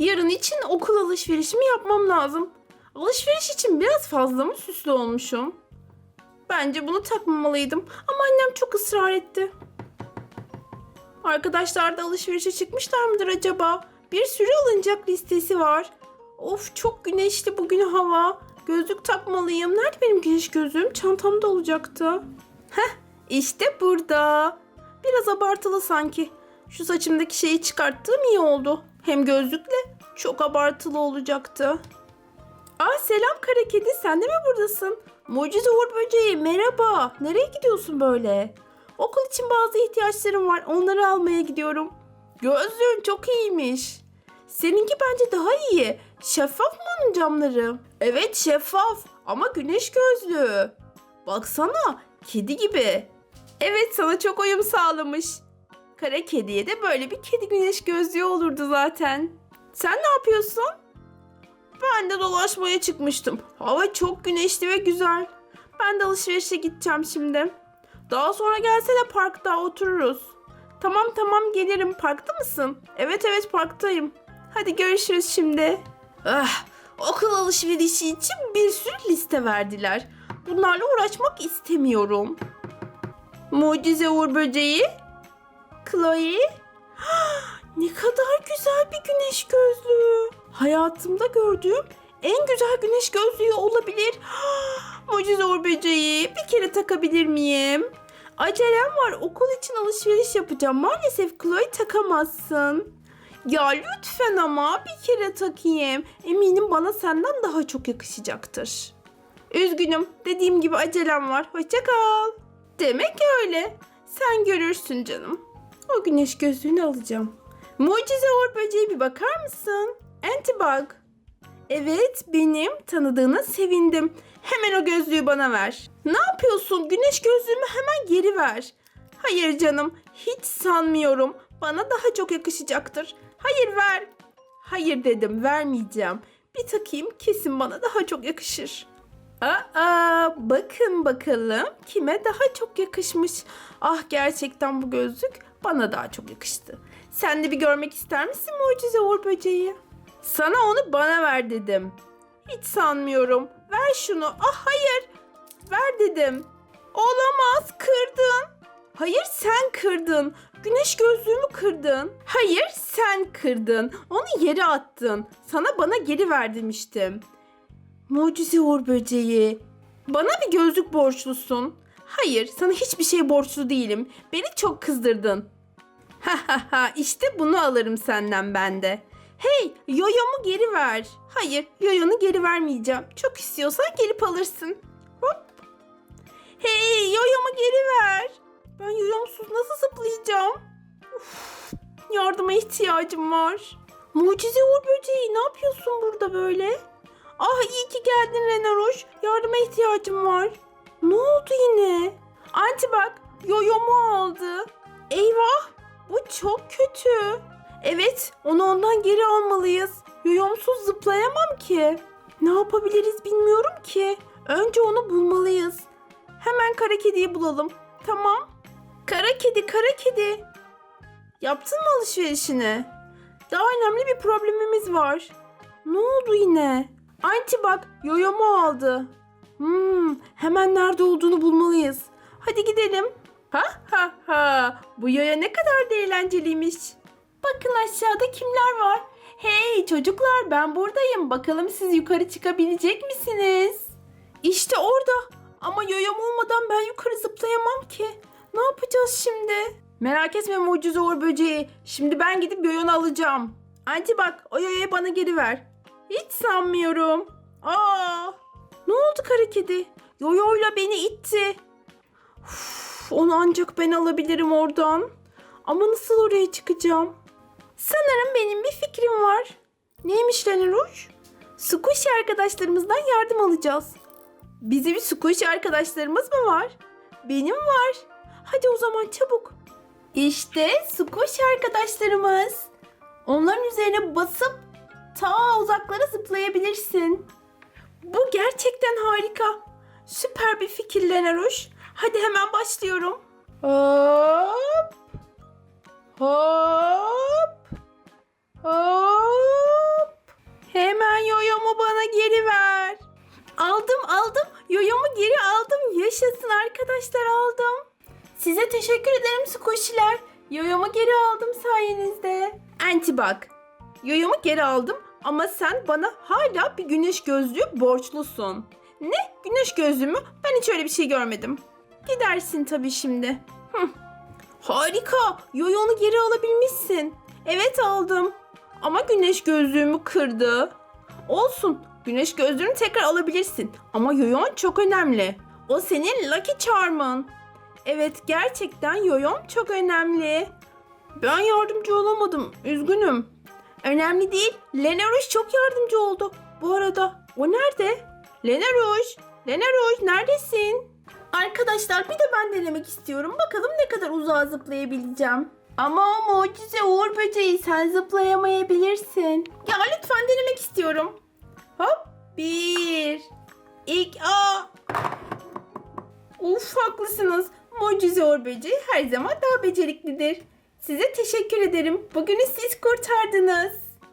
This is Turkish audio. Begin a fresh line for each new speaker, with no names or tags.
Yarın için okul alışverişimi yapmam lazım. Alışveriş için biraz fazla mı süslü olmuşum? Bence bunu takmamalıydım ama annem çok ısrar etti. Arkadaşlar da alışverişe çıkmışlar mıdır acaba? Bir sürü alınacak listesi var. Of çok güneşli bugün hava. Gözlük takmalıyım. Nerede benim güneş gözlüğüm? Çantamda olacaktı. Heh işte burada. Biraz abartılı sanki. Şu saçımdaki şeyi çıkarttığım iyi oldu. Hem gözlükle çok abartılı olacaktı. Aa selam kara kedi sen de mi buradasın? Mucize Uğur Böceği merhaba. Nereye gidiyorsun böyle? Okul için bazı ihtiyaçlarım var. Onları almaya gidiyorum. Gözlüğün çok iyiymiş. Seninki bence daha iyi. Şeffaf mı onun camları? Evet şeffaf ama güneş gözlüğü. Baksana kedi gibi. Evet sana çok uyum sağlamış. Kara kediye de böyle bir kedi güneş gözlüğü olurdu zaten. Sen ne yapıyorsun? Ben de dolaşmaya çıkmıştım. Hava çok güneşli ve güzel. Ben de alışverişe gideceğim şimdi. Daha sonra gelsene parkta otururuz. Tamam tamam gelirim. Parkta mısın? Evet evet parktayım. Hadi görüşürüz şimdi. Ah, okul alışverişi için bir sürü liste verdiler. Bunlarla uğraşmak istemiyorum. Mucize Uğur Böceği. Chloe. Ne kadar güzel bir güneş gözlüğü. Hayatımda gördüğüm en güzel güneş gözlüğü olabilir. Mucize Uğur Böceği bir kere takabilir miyim? Acelem var okul için alışveriş yapacağım. Maalesef Chloe takamazsın. Ya lütfen ama bir kere takayım. Eminim bana senden daha çok yakışacaktır. Üzgünüm. Dediğim gibi acelem var. Hoşça kal. Demek öyle. Sen görürsün canım. O güneş gözlüğünü alacağım. Mucize Uğur Böceği bir bakar mısın? Antibug. Evet benim tanıdığına sevindim. Hemen o gözlüğü bana ver. Ne yapıyorsun? Güneş gözlüğümü hemen geri ver. Hayır canım hiç sanmıyorum. Bana daha çok yakışacaktır. Hayır ver. Hayır dedim vermeyeceğim. Bir takayım kesin bana daha çok yakışır. Aa, bakın bakalım kime daha çok yakışmış. Ah gerçekten bu gözlük bana daha çok yakıştı. Sen de bir görmek ister misin mucize Uğur Böceği? Sana onu bana ver dedim. Hiç sanmıyorum. Ver şunu. Ah hayır. Ver dedim. Olamaz kırdın. Hayır sen kırdın. Güneş gözlüğümü kırdın. Hayır sen kırdın. Onu yere attın. Sana bana geri ver demiştim. Mucize Uğur Böceği. Bana bir gözlük borçlusun. Hayır, sana hiçbir şey borçlu değilim. Beni çok kızdırdın. Ha ha ha, işte bunu alırım senden ben de. Hey, yoyomu geri ver. Hayır, yoyonu geri vermeyeceğim. Çok istiyorsan gelip alırsın. Hop. Hey, yoyomu geri ver. Ben yoyomsuz nasıl zıplayacağım? Uf, yardıma ihtiyacım var. Mucize Uğur Böceği, ne yapıyorsun burada böyle? Ah iyi ki geldin Renaroş. Yardıma ihtiyacım var. Ne oldu yine? Anti bak yoyomu aldı. Eyvah bu çok kötü. Evet onu ondan geri almalıyız. Yoyomsuz zıplayamam ki. Ne yapabiliriz bilmiyorum ki. Önce onu bulmalıyız. Hemen kara kediyi bulalım. Tamam. Kara kedi kara kedi. Yaptın mı alışverişini? Daha önemli bir problemimiz var. Ne oldu yine? Anti bak yoyomu aldı. Hmm, hemen nerede olduğunu bulmalıyız. Hadi gidelim. Ha ha ha. Bu yoya ne kadar da eğlenceliymiş. Bakın aşağıda kimler var? Hey çocuklar ben buradayım. Bakalım siz yukarı çıkabilecek misiniz? İşte orada. Ama yoyom olmadan ben yukarı zıplayamam ki. Ne yapacağız şimdi? Merak etme mucize uğur böceği. Şimdi ben gidip yoyonu alacağım. Anti bak o yoyayı bana geri ver. Hiç sanmıyorum. Aa! Ne oldu kara kedi? Yoyoyla beni itti. Uf, onu ancak ben alabilirim oradan. Ama nasıl oraya çıkacağım? Sanırım benim bir fikrim var. Neymiş Leneruş? Squishy arkadaşlarımızdan yardım alacağız. Bizim Squishy arkadaşlarımız mı var? Benim var. Hadi o zaman çabuk. İşte Squishy arkadaşlarımız. Onların üzerine basıp ta uzaklara zıplayabilirsin. Bu gerçekten harika. Süper bir fikir Lenaruş. Hadi hemen başlıyorum. Hop. Hop. Hop. Hemen yoyomu bana geri ver. Aldım aldım. Yoyomu geri aldım. Yaşasın arkadaşlar aldım. Size teşekkür ederim Squishy'ler. Yoyomu geri aldım sayenizde. Anti bak. Yoyomu geri aldım ama sen bana hala bir güneş gözlüğü borçlusun. Ne? Güneş gözlüğü mü? Ben hiç öyle bir şey görmedim. Gidersin tabii şimdi. Hıh. Harika. Yoyonu geri alabilmişsin. Evet aldım. Ama güneş gözlüğümü kırdı. Olsun. Güneş gözlüğünü tekrar alabilirsin. Ama yoyon çok önemli. O senin Lucky Charm'ın. Evet gerçekten yoyon çok önemli. Ben yardımcı olamadım. Üzgünüm. Önemli değil. Lena Rouge çok yardımcı oldu. Bu arada o nerede? Lena Rouge. Lena Rouge neredesin? Arkadaşlar bir de ben denemek istiyorum. Bakalım ne kadar uzağa zıplayabileceğim. Ama o mucize Uğur böceği sen zıplayamayabilirsin. Ya lütfen denemek istiyorum. Hop bir. İlk a. Uf haklısınız. Mucize Uğur böceği her zaman daha beceriklidir. Size teşekkür ederim. Bugünü siz kurtardınız.